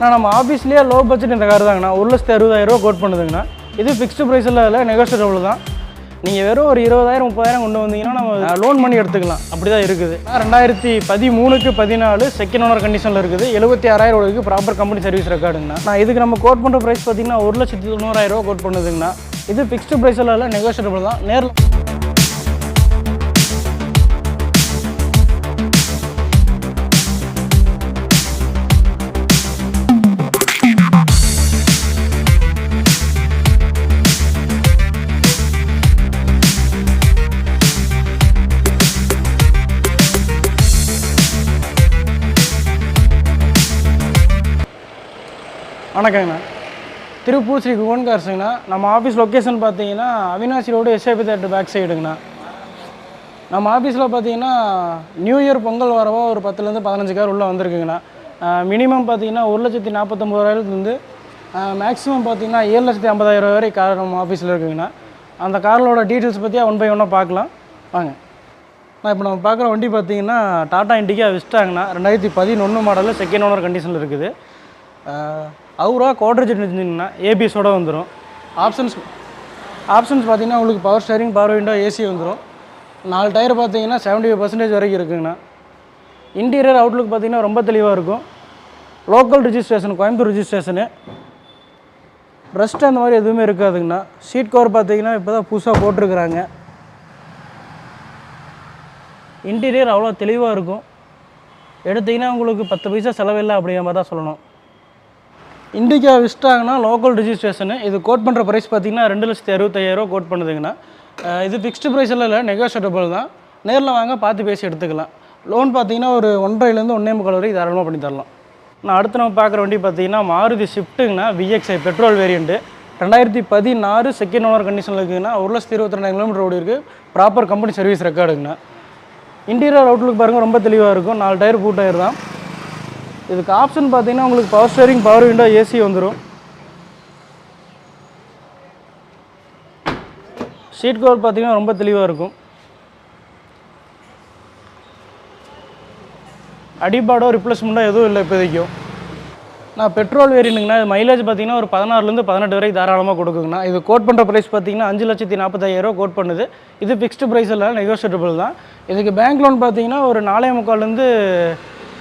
நான் நம்ம ஆஃபீஸ்லேயே லோ பட்ஜெட் இந்த கார் தாங்கண்ணா. ஒரு லட்சத்து அறுபதாயிரரூவா கோட் பண்ணுதுங்கண்ணா. இது ஃபிக்ஸ்டு ப்ரைஸில் இல்லை நெகோஷியபிள் தான். நீங்கள் வெறும் ஒரு இருபதாயிரம் முப்பதாயிரம் கொண்டு வந்தீங்கன்னா நம்ம லோன் பண்ணி எடுத்துக்கலாம். அப்படி தான் இருக்குது ரெண்டாயிரத்தி பதிமூணுக்கு பதினாலு செகண்ட் ஓனர் கண்டிஷனில் இருக்குது. எழுபத்தி ஆறாயிரம் ரூபாய்க்கு ப்ராப்பர் கம்பெனி சர்வீஸ் ரெக்கார்டுங்கண்ணா நான் இதுக்கு நம்ம கோட் பண்ணுற ப்ரைஸ் பார்த்தீங்கன்னா ஒரு லட்சத்தி தொண்ணூறாயிரம் ரூபா கோட் பண்ணுதுங்கண்ணா. இது ஃபிக்ஸ்டு ப்ரைஸில் இல்லை நெகோஷியபிள் தான். நேரில் வணக்கங்கண்ணா. திருப்பூர் ஸ்ரீ குகன் கார்ஸுங்கண்ணா நம்ம ஆஃபீஸ் லொக்கேஷன் பார்த்தீங்கன்னா Avinashi road SAP theatre back சைடுங்கண்ணா நம்ம ஆஃபீஸில் பார்த்தீங்கன்னா நியூ இயர் பொங்கல் வரவோ ஒரு பத்துலேருந்து பதினஞ்சு கார் உள்ளே வந்திருக்குங்கண்ணா. மினிமம் பார்த்தீங்கன்னா ஒரு லட்சத்தி நாற்பத்தொம்பதாயிரத்துலேருந்து மேக்ஸிமம் பார்த்தீங்கன்னா ஏழு லட்சத்தி ஐம்பதாயிரம் வரை கார் நம்ம ஆஃபீஸில் இருக்குங்கண்ணா. அந்த காரோட டீட்டெயில்ஸ் பற்றியாக ஒன் பை ஒன்னாக பார்க்கலாம். வாங்க. நான் இப்போ நம்ம பார்க்குற வண்டி பார்த்தீங்கன்னா டாடா இண்டிகா விஸ்டாங்கண்ணா ரெண்டாயிரத்தி பதினொன்று மாடலில் செகண்ட் ஓனர் கண்டிஷனில் இருக்குது. அவுரா கோட்ரேஜ் இருந்துச்சுன்னா ஏபிஎஸோட வந்துடும் ஆப்ஷன்ஸ் ஆப்ஷன்ஸ் பார்த்தீங்கன்னா உங்களுக்கு power steering power window AC வந்துடும் நாலு டயர் பார்த்தீங்கன்னா செவன்ட்டி ஃபைவ் பர்சன்டேஜ் வரைக்கும் இருக்குங்கண்ணா. இன்டீரியர் அவுட்லுக் பார்த்தீங்கன்னா ரொம்ப தெளிவாக இருக்கும். லோக்கல் ரிஜிஸ்ட்ரேஷன் கோயம்புத்தூர் ரிஜிஸ்ட்ரேஷனு ரெஸ்ட் அந்த மாதிரி எதுவுமே இருக்காதுங்கண்ணா. சீட் கவர் பார்த்தீங்கன்னா இப்போ தான் புதுசாக போட்டிருக்கிறாங்க. இன்டீரியர் அவ்வளோ தெளிவாக இருக்கும். எடுத்திங்கன்னா உங்களுக்கு பத்து பைசா செலவில்லை அப்படிங்கிற மாதிரி தான் சொல்லணும். இண்டிகா விஸ்டாங்கன்னா லோக்கல் ரிஜிஸ்ட்ரேஷனு இது கோட் பண்ணுற ப்ரைஸ் பார்த்தீங்கன்னா ரெண்டு லட்சத்தி அறுபத்தையாயிரம் கோட் பண்ணுதுங்கண்ணா. இது ஃபிக்ஸ்டு ப்ரைஸில் இல்லை நெகோஷியபிள் தான். நேரில் வாங்க பார்த்து பேசி எடுத்துக்கலாம். லோன் பார்த்தீங்கன்னா ஒரு ஒன்றரைலேருந்து ஒன்றே முக்கால் வரைக்கும் தாராளமாக பண்ணி தரலாம். நான் அடுத்து நம்ம பார்க்குற வண்டி பார்த்தீங்கன்னா மாருதி ஷிஃப்ட்டுங்கண்ணா விஎக்ஸ்ஐ பெட்ரோல் வேரியண்ட்டு ரெண்டாயிரத்தி பதினாறு செகண்ட் ஓனர் கண்டிஷனில் இருக்குதுன்னா ஒரு லட்சத்தி இருபத்தி ரெண்டாயிரம் கிலோமீட்டர் ஓடி இருக்குது ப்ராப்பர் கம்பெனி சர்வீஸ் ரெக்கார்டுங்கண்ணா இன்டீரியர் அவுட்லுக் பாருங்கள் ரொம்ப தெளிவாக இருக்கும். நாலு டயர் பூ டயர் தான். இதுக்கு ஆப்ஷன் பார்த்தீங்கன்னா உங்களுக்கு power steering power window AC வந்துடும் சீட் கவர் பார்த்தீங்கன்னா ரொம்ப தெளிவாக இருக்கும். அடிபாடோ ரிப்ளேஸ்மெண்ட்டோ எதுவும் இல்லை இப்போதைக்கும் நான் பெட்ரோல் வேரியண்ட்டுங்கண்ணா இது மைலேஜ் பார்த்தீங்கன்னா ஒரு பதினாறுலேருந்து பதினெட்டு வரைக்கும் தாராளமாக கொடுக்குங்கண்ணா. இது கோட் பண்ணுற ப்ரைஸ் பார்த்தீங்கன்னா அஞ்சு லட்சத்தி நாற்பத்தாயிரம் கோட் பண்ணுது. இது ஃபிக்ஸ்டு ப்ரைஸ் இல்லை நெகோஷியபிள் தான். இதுக்கு பேங்க் லோன் பார்த்தீங்கன்னா ஒரு நாலே முக்கால்லேருந்து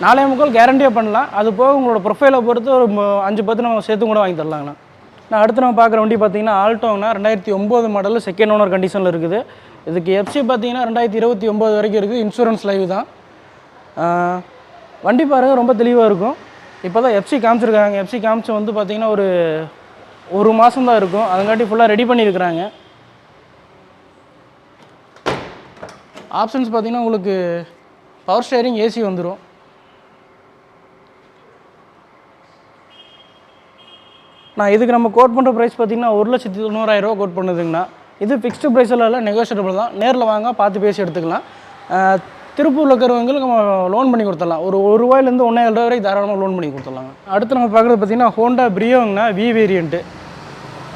நாலே முக்கால் கேரண்டியாக பண்ணலாம். அது போக உங்களோட ப்ரொஃபைலை பொறுத்து ஒரு அஞ்சு பத்து நம்ம சேர்த்து கூட வாங்கி தரலாங்கண்ணா. நான் அடுத்து நம்ம பார்க்குற வண்டி பார்த்தீங்கன்னா ஆல்டோங்கண்ணா ரெண்டாயிரத்தி ஒம்பது மாடலில் செகண்ட் ஓனர் கண்டிஷனில் இருக்குது. இதுக்கு எஃப்சி பார்த்தீங்கன்னா ரெண்டாயிரத்தி இருபத்தி ஒம்பது வரைக்கும் இருக்குது. இன்சூரன்ஸ் லைவ் தான். வண்டி பாருங்கள் ரொம்ப தெளிவாக இருக்கும். இப்போ தான் எஃப்சி காமிச்சிருக்காங்க. எஃப்சி காமிச்சு வந்து பார்த்தீங்கன்னா ஒரு ஒரு மாதம் தான் இருக்கும். அதுங்காட்டி ஃபுல்லாக ரெடி பண்ணியிருக்கிறாங்க. ஆப்ஷன்ஸ் பார்த்திங்கன்னா உங்களுக்கு பவர் ஸ்டேரிங் ஏசி வந்துடும் இதுக்கு நம்ம கோட் பண்ணுற ப்ரைஸ் பார்த்தீங்கன்னா ஒரு லட்சத்தி தொண்ணூறாயிரரூவா கோட் பண்ணுதுங்கண்ணா. இது ஃபிக்ஸ்டு ப்ரைஸில் இல்லை நெகோஷியபிள் தான். நேரில் வாங்க பார்த்து பேசி எடுத்துக்கலாம். திருப்பூரில் இருக்கிறவங்களுக்கு நம்ம லோன் பண்ணி கொடுத்துடலாம். ஒரு ஒரு ரூபாயிலேருந்து ஒன்றே ரூபாய் வரைக்கும் தாராளமாக லோன் பண்ணி கொடுத்துடலாங்க. அடுத்து நம்ம பார்க்குறது பார்த்தீங்கன்னா ஹோண்டா பிரியோங்கண்ணா வி வேரியண்ட்டு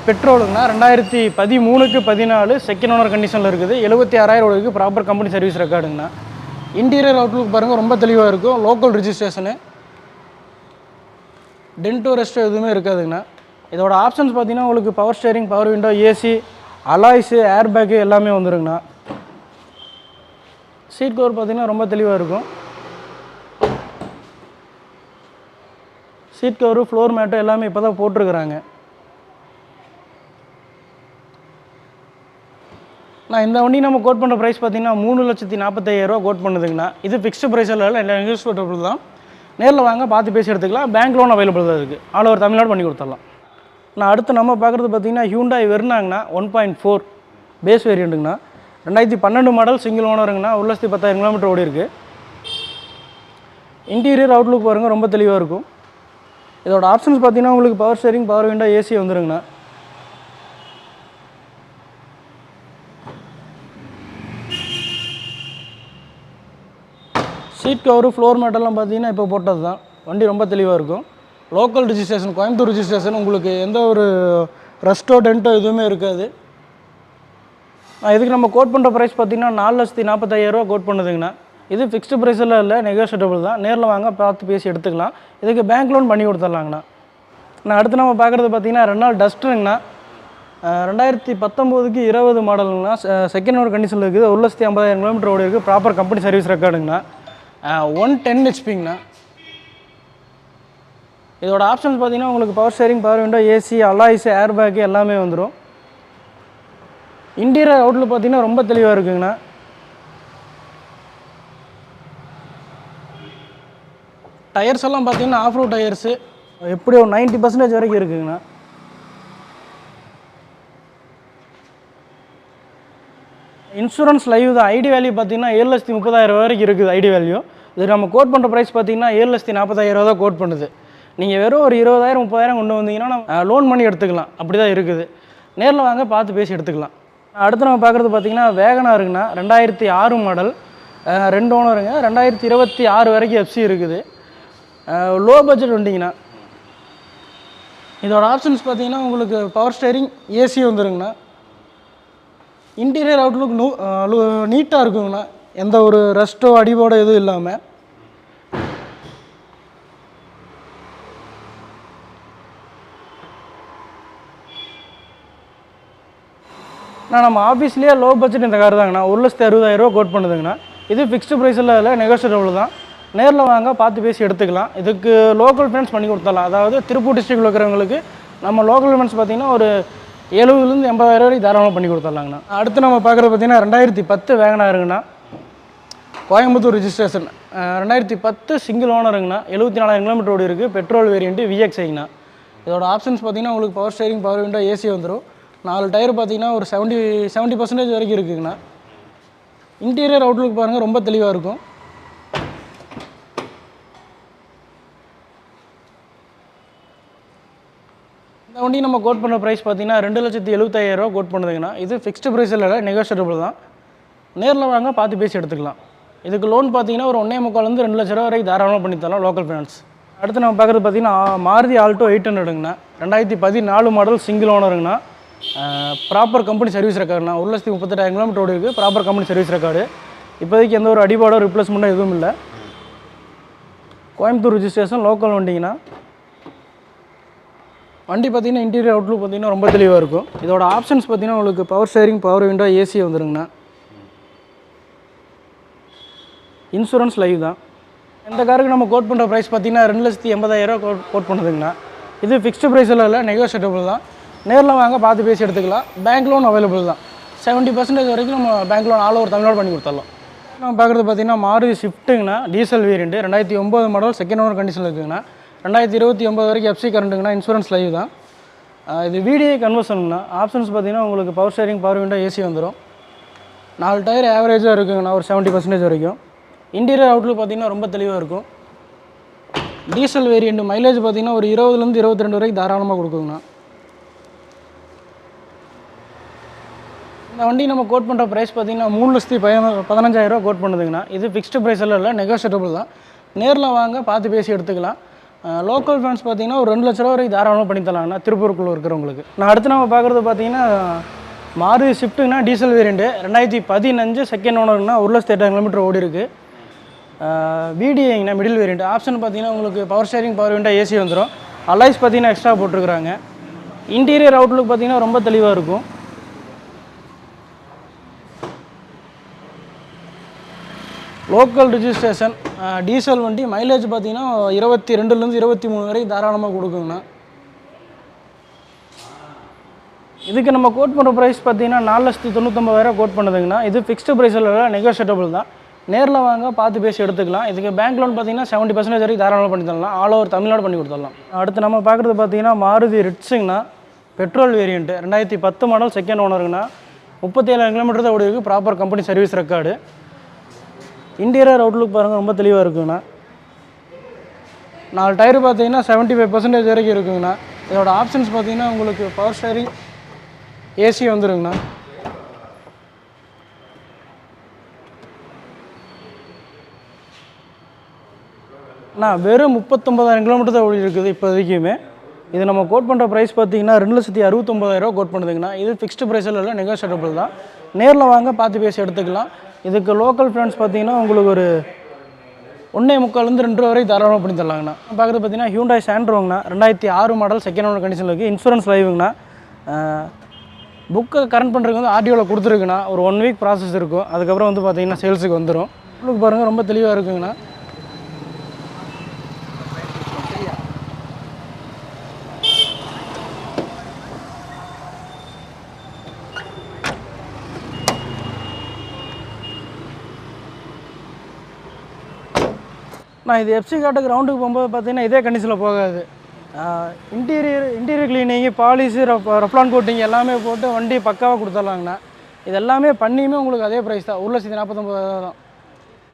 பெட்ரோலுங்கண்ணா ரெண்டாயிரத்தி பதிமூணுக்கு பதினாலு செகண்ட் ஓனர் கண்டிஷனில் இருக்குது. எழுபத்தி ஆறாயிரம் இருக்குது ப்ராப்பர் கம்பெனி சர்வீஸ் ரெக்கார்டுங்கண்ணா இன்டீரியர் அவுட்லுக் பாருங்கள் ரொம்ப தெளிவாக இருக்கும். லோக்கல் ரிஜிஸ்ட்ரேஷனு டென்டோ ரெஸ்ட்டோ எதுவுமே இருக்காதுங்கண்ணா. இதோட ஆப்ஷன்ஸ் பார்த்தீங்கன்னா உங்களுக்கு power steering power window AC alloys air bag எல்லாமே வந்துருங்கண்ணா. சீட் கவர் பார்த்தீங்கன்னா ரொம்ப தெளிவாக இருக்கும். சீட் கவரு ஃப்ளோர் மேட்டு எல்லாமே இப்போ தான் போட்டிருக்கிறாங்க. நான் இந்த வண்டி நம்ம கோட் பண்ணுற ப்ரைஸ் பார்த்தீங்கன்னா மூணு லட்சத்தி நாற்பத்தையாயிரரூவா கோட் பண்ணுதுங்கண்ணா. இது ஃபிக்ஸ்டு ப்ரைஸ் இல்லை இல்லை நெகோசியபிள் தான். நேரில் வாங்க பார்த்து பேசி எடுத்துக்கலாம். பேங்க் லோன் அவைலபிள் தான் இருக்குது ஆல் ஓவர் தமிழ்நாடு பண்ணி கொடுத்துடலாம். நான் அடுத்து நம்ம பார்க்குறது பார்த்தீங்கன்னா ஹியூண்டாய் வெறுனாங்கன்னா ஒன் பாயிண்ட் ஃபோர் பேஸ் வேரியண்ட்டுங்கண்ணா ரெண்டாயிரத்தி பன்னெண்டு மாடல் சிங்கிள் ஓனருங்கண்ணா ஒரு லட்சத்தி பத்தாயிரம் கிலோமீட்டர் ஓடி இருக்குது இன்டீரியர் அவுட்லுக் பாருங்கள் ரொம்ப தெளிவாக இருக்கும். இதோட ஆப்ஷன்ஸ் பார்த்தீங்கன்னா உங்களுக்கு power steering power window AC வந்துருங்கண்ணா. Seat cover floor மேட்டெல்லாம் பார்த்தீங்கன்னா இப்போ போட்டது தான் வண்டி ரொம்ப தெளிவாக இருக்கும். லோக்கல் ரிஜிஸ்ட்ரேஷன் கோயம்புத்தூர் ரிஜிஸ்ட்ரேஷன் உங்களுக்கு எந்த ஒரு ரெஸ்டோ டென்ட்டோ எதுவுமே இருக்காது. இதுக்கு நம்ம கோட் பண்ணுற ப்ரைஸ் பார்த்தீங்கன்னா நாலு லட்சத்தி நாற்பத்தாயிரரூவா கோட் பண்ணுதுங்கண்ணா. இது ஃபிக்ஸ்டு ப்ரைஸெல்லாம் இல்லை நெகோஷியபிள் தான். நேரில் வாங்க பார்த்து பேசி எடுத்துக்கலாம். இதுக்கு பேங்க் லோன் பண்ணி கொடுத்துட்லாங்கண்ணா. நான் அடுத்து நம்ம பார்க்குறது பார்த்தீங்கன்னா ரெண்டு நாள் டஸ்ட்டுங்கண்ணா ரெண்டாயிரத்தி பத்தொம்போதுக்கு இருபது மாடலுங்கண்ணா செகண்ட் ஓனர் கண்டிஷனில் இருக்குது. ஒரு லட்சத்தி ஐம்பதாயிரம் கிலோமீட்டர் ஓடி இருக்குது ப்ராப்பர் கம்பெனி சர்வீஸ் ரெக்கார்டுங்கண்ணா ஒன் டென் ஹெச்பிங்கண்ணா இதோட ஆப்ஷன்ஸ் பார்த்தீங்கன்னா உங்களுக்கு power steering power window AC alloys air bag எல்லாமே வந்துடும் இன்டீரியர் அவுட்டில் பார்த்தீங்கன்னா ரொம்ப தெளிவாக இருக்குங்கண்ணா. டயர்ஸ் எல்லாம் பார்த்தீங்கன்னா ஆஃப் ரோட் டயர்ஸு எப்படி ஒரு நைன்ட்டி பர்சன்டேஜ் வரைக்கும் இருக்குங்கண்ணா. இன்சூரன்ஸ் லைவ் தான். ஐடி வேல்யூ பார்த்தீங்கன்னா ஏழு லட்சத்தி முப்பதாயிரம் வரைக்கும் இருக்குது ஐடி வேல்யூ இது நம்ம கோட் பண்ணுற ப்ரைஸ் பார்த்தீங்கன்னா ஏழு லட்சத்தி நாற்பதாயிரம் ரூபா தான் கோட் பண்ணுது. நீங்கள் வெறும் ஒரு இருபதாயிரம் முப்பதாயிரம் கொண்டு வந்தீங்கன்னா நம்ம லோன் பண்ணி எடுத்துக்கலாம். அப்படி தான் இருக்குது. நேரில் வாங்க பார்த்து பேசி எடுத்துக்கலாம். அடுத்து நம்ம பார்க்குறது பார்த்தீங்கன்னா வேகனா இருக்குன்னா ரெண்டாயிரத்தி ஆறு மாடல் ரெண்டு ஓனருங்க ரெண்டாயிரத்தி இருபத்தி ஆறு வரைக்கும் எஃப்சி இருக்குது. லோ பட்ஜெட் வண்டிங்கண்ணா இதோட ஆப்ஷன்ஸ் பார்த்தீங்கன்னா உங்களுக்கு பவர் ஸ்டேரிங் ஏசி வந்துருங்கண்ணா. இன்டீரியர் அவுட்லுக் நூ நீட்டாக இருக்குங்கண்ணா. எந்த ஒரு ரெஸ்ட்டோ அடிபோட எதுவும் இல்லாமல் நான் நம்ம ஆஃபீஸ்லேயே லோ பட்ஜெட் இந்த கார் தாங்கண்ணா. ஒரு லட்சத்தி அறுபதாயிரரூவா கோட் பண்ணுதுங்கண்ணா. இது ஃபிக்ஸ்டு ப்ரைஸில் இல்லை நெகோஷியபிள் தான். நேரில் வாங்க பார்த்து பேசி எடுத்துக்கலாம். இதுக்கு லோக்கல் ஃபினான்ஸ் பண்ணி கொடுத்துடலாம். அதாவது திருப்பூர் டிஸ்ட்ரிக்டில் இருக்கிறவங்களுக்கு நம்ம லோக்கல் ஃபினான்ஸ் பார்த்தீங்கன்னா ஒரு எழுபதுலேருந்து எண்பதாயிரம் வரைக்கும் தாராளமாக பண்ணி கொடுத்துடலாங்கண்ணா. அடுத்து நம்ம பார்க்குறது பார்த்தீங்கன்னா ரெண்டாயிரத்தி பத்து வேகனாருங்கண்ணா. கோயம்புத்தூர் ரிஜிஸ்ட்ரேஷன் ரெண்டாயிரத்தி பத்து சிங்கிள் ஓனருங்கண்ணா எழுபத்தி நாலாயிரம் கிலோமீட்டர் ஓடி இருக்குது பெட்ரோல் வேரியண்ட்டு விஎக்ஸ்ஐங்கண்ணா இதோட ஆப்ஷன்ஸ் பார்த்தீங்கன்னா உங்களுக்கு power steering power window AC வந்துடும் நாலு டயர் பார்த்தீங்கன்னா ஒரு செவன்ட்டி செவன்ட்டி பர்சன்டேஜ் வரைக்கும் இருக்குங்கண்ணா. இன்டீரியர் அவுட்லுக் பாருங்கள் ரொம்ப தெளிவாக இருக்கும். இந்த வண்டி நம்ம கோட் பண்ணுற ப்ரைஸ் பார்த்தீங்கன்னா ரெண்டு லட்சத்தி எழுபத்தாயிரரூவா கோட் பண்ணுதுங்கண்ணா. இது ஃபிக்ஸ்டு ப்ரைஸில் இல்லை நெகோஷியபிள் தான். நேரில் வாங்க பார்த்து பேசி எடுத்துக்கலாம். இதுக்கு லோன் பார்த்தீங்கன்னா ஒரு ஒன்றே முக்கால்லேருந்து ரெண்டு லட்ச ரூபா வரைக்கும் தாராளமாக பண்ணித்தரலாம் லோக்கல் ஃபினான்ஸ் அடுத்து நம்ம பார்க்குறது பார்த்தீங்கன்னா மாருதி ஆல்டோ எயிட் ஹண்ட்ரடுங்கண்ணா ரெண்டாயிரத்தி பதினாலு மாடல் சிங்கிள் ஓனருங்கண்ணா ப்ராப்பர் கம்பெனி சர்வீஸ் ரெக்கார்டுண்ணா ஒரு லட்சத்தி முப்பத்தெட்டாயிரம் கிலோமீட்டர் ஓடி இருக்குது ப்ராப்பர் கம்பெனி சர்வீஸ் ரெக்கார்டு இப்போதைக்கு எந்த ஒரு அடிபாடோ ரிப்ளேஸ்மெண்ட்டோ எதுவும் இல்லை. கோயம்புத்தூர் ரிஜிஸ்ட்ரேஷன் லோக்கல் வண்டிங்கண்ணா வண்டி பார்த்தீங்கன்னா இன்டீரியர் அவுட்லுக் பார்த்தீங்கன்னா ரொம்ப தெளிவாக இருக்கும். இதோட ஆப்ஷன்ஸ் பார்த்தீங்கன்னா உங்களுக்கு power steering power window AC வந்துருங்கண்ணா. Insurance live தான். இந்த காருக்கு நம்ம கோட் பண்ணுற ப்ரைஸ் பார்த்தீங்கன்னா ரெண்டு லட்சத்தி எண்பதாயிரம் கோட் கோட் பண்ணுதுங்கண்ணா. இது ஃபிக்ஸ்டு ப்ரைஸில் இல்லை நெகோஷியபிள் தான். நேரில் வாங்க பார்த்து பேசி எடுத்துக்கலாம். பேங்க் லோன் அவைலபிள் தான். செவன்ட்டி பர்சன்டேஜ் வரைக்கும் நம்ம bank loan all over Tamil Nadu பண்ணி கொடுத்துடலாம். நம்ம பார்க்குறது பார்த்தீங்கன்னா மாருதி ஷிஃப்ட்டுங்கண்ணா டீசல் வேரியண்ட்டு ரெண்டாயிரத்தி ஒம்பது மாடல் செகண்ட் ஓனர் கண்டிஷனில் இருக்குங்கண்ணா ரெண்டாயிரத்தி இருபத்தி ஒம்பது வரைக்கும் எஃப்சி கரண்ட்டுங்கண்ணா இன்சூரன்ஸ் லைவ் தான். இது வீடியோ கன்வர்ஷனுங்கண்ணா ஆப்ஷன்ஸ் பார்த்தீங்கன்னா உங்களுக்கு power steering power window AC வந்துடும் நாலு டயர் ஆவரேஜாக இருக்குங்கண்ணா ஒரு செவன்ட்டி பர்சன்டேஜ் வரைக்கும். இன்டீரியர் அவுட்லுக் பார்த்தீங்கன்னா ரொம்ப தெளிவாக இருக்கும். டீசல் வேரியண்ட் மைலேஜ் பார்த்தீங்கன்னா ஒரு இருபதுலேருந்து இருபத்தி ரெண்டு வரைக்கும் தாராளமாக கொடுக்குங்கண்ணா இந்த வண்டி நம்ம கோட் பண்ணுற ப்ரைஸ் பார்த்தீங்கன்னா மூணு லட்சத்தி பதின பதினஞ்சாயிரரூவா கோட் பண்ணுதுங்கண்ணா. இது ஃபிக்ஸ்டு ப்ரைஸ் எல்லாம் இல்லை நெகோஷியபிள் தான். நேரில் வாங்க பார்த்து பேசி எடுத்துக்கலாம். லோக்கல் ஃபேன்ஸ் பார்த்தீங்கன்னா ஒரு ரெண்டு லட்ச ரூபா வரைக்கும் தாராளமாக பண்ணி தரலாங்கண்ணா திருப்பூருக்குள்ளே இருக்கிறவங்களுக்கு. நான் அடுத்து நம்ம பார்க்குறது பார்த்தீங்கன்னா மாறு ஷிஃப்ட்டுங்கன்னா டீசல் வேரியண்ட்டு ரெண்டாயிரத்தி பதினஞ்சு செகண்ட் ஓனர்னா ஒரு லட்சத்தி எட்டாயிரம் கிலோமீட்டர் ஓடி இருக்குது விடிஐங்கண்ணா மிடில் வேரியண்ட் ஆப்ஷன் பார்த்தீங்கன்னா உங்களுக்கு power steering power window AC வந்துடும் அலைஸ் பார்த்தீங்கன்னா எக்ஸ்ட்ரா போட்டிருக்கிறாங்க. இன்டீரியர் அவுட்லுக் பார்த்தீங்கன்னா ரொம்ப தெளிவாக இருக்கும். லோக்கல் ரிஜிஸ்ட்ரேஷன் டீசல் வண்டி மைலேஜ் பார்த்தீங்கன்னா இருபத்தி ரெண்டுலேருந்து இருபத்தி மூணு வரைக்கும் தாராளமாக கொடுக்குங்கண்ணா. இதுக்கு நம்ம கோட் பண்ணுற ப்ரைஸ் பார்த்தீங்கன்னா நாலு லட்சத்தி தொண்ணூத்தொம்பதாயிரம் கோட் பண்ணுதுங்கண்ணா. இது ஃபிக்ஸ்டு ப்ரைஸில் நெகோஷியபிள் தான். நேரில் வாங்க பார்த்து பேசி எடுத்துக்கலாம். இதுக்கு பேங்க் லோன் பார்த்தீங்கன்னா செவன்ட்டி பர்சன்டேஜ் வரைக்கும் தாராளமாக பண்ணி தரலாம். ஆல் ஓவர் தமிழ்நாடு பண்ணி கொடுத்துடலாம். அடுத்து நம்ம பார்க்குறது பார்த்தீங்கன்னா மாருதி ரிட்ஸுங்கண்ணா. பெட்ரோல் வேரியண்ட்டு ரெண்டாயிரத்தி பத்து மாடல் செகண்ட் ஓனருங்கண்ணா முப்பத்தி கிலோமீட்டர் தான் ஓடி இருக்குது proper company service record interior outlook பாருங்கள் ரொம்ப தெளிவாக இருக்குங்கண்ணா. நாலு டயர் பார்த்தீங்கன்னா செவன்ட்டி ஃபைவ் பர்சன்டேஜ் வரைக்கும் இருக்குங்கண்ணா. இதோட ஆப்ஷன்ஸ் பார்த்தீங்கன்னா உங்களுக்கு பவர் ஸ்டேரிங் ஏசி வந்துருங்கண்ணா. அண்ணா வெறும் முப்பத்தொம்பதாயிரம் கிலோமீட்டர் தான் ஓடி இருக்குது இப்போதைக்குமே. இது நம்ம கோட் பண்ணுற ப்ரைஸ் பார்த்தீங்கன்னா ரெண்டு லட்சத்தி அறுபத்தொம்பதாயிரம் கோட் பண்ணுதுங்கண்ணா. இது ஃபிக்ஸ்டு ப்ரைஸில் இல்லை நெகோஷியபிள் தான். நேரில் வாங்க பார்த்து பேசி எடுத்துக்கலாம். இதுக்கு லோக்கல் ஃப்ரெண்ட்ஸ் பார்த்தீங்கன்னா உங்களுக்கு ஒரு ஒன்றே முக்கால்லேருந்து ரெண்டு ரூபா வரைக்கும் தாராளமாக பண்ணி தரலாங்கண்ணா. பார்க்குறது பார்த்தீங்கன்னா ஹியூண்டாய் சாண்ட்ரோங்கண்ணா ரெண்டாயிரத்தி ஆறு மாடல் செகண்ட் ஓனர் கண்டிஷனில் இருக்குது இன்சூரன்ஸ் லைவுங்கண்ணா புக்கை கரண்ட் பண்ணுறதுக்கு வந்து ஆர்டிஓவில் கொடுத்துருக்குண்ணா. ஒரு ஒன் வீக் ப்ராசஸ் இருக்கும். அதுக்கப்புறம் வந்து பார்த்தீங்கன்னா சேல்ஸுக்கு வந்துடும் உங்களுக்கு பாருங்கள் ரொம்ப தெளிவாக இருக்குங்கண்ணா. நான் இது எஃப்சி காட்டு கிரவுண்டுக்கு போகும்போது பார்த்தீங்கன்னா இதே கண்டிஷனில் போகாது. Interior interior cleaning polish rub ரப்லான் coating எல்லாமே போட்டு வண்டி பக்காவாக கொடுத்துர்லாங்கண்ணா இது எல்லாமே பண்ணியுமே உங்களுக்கு அதே ப்ரைஸ் தான். ஒரு லட்சத்தி நாற்பத்தொம்பதாயிரம் தான்.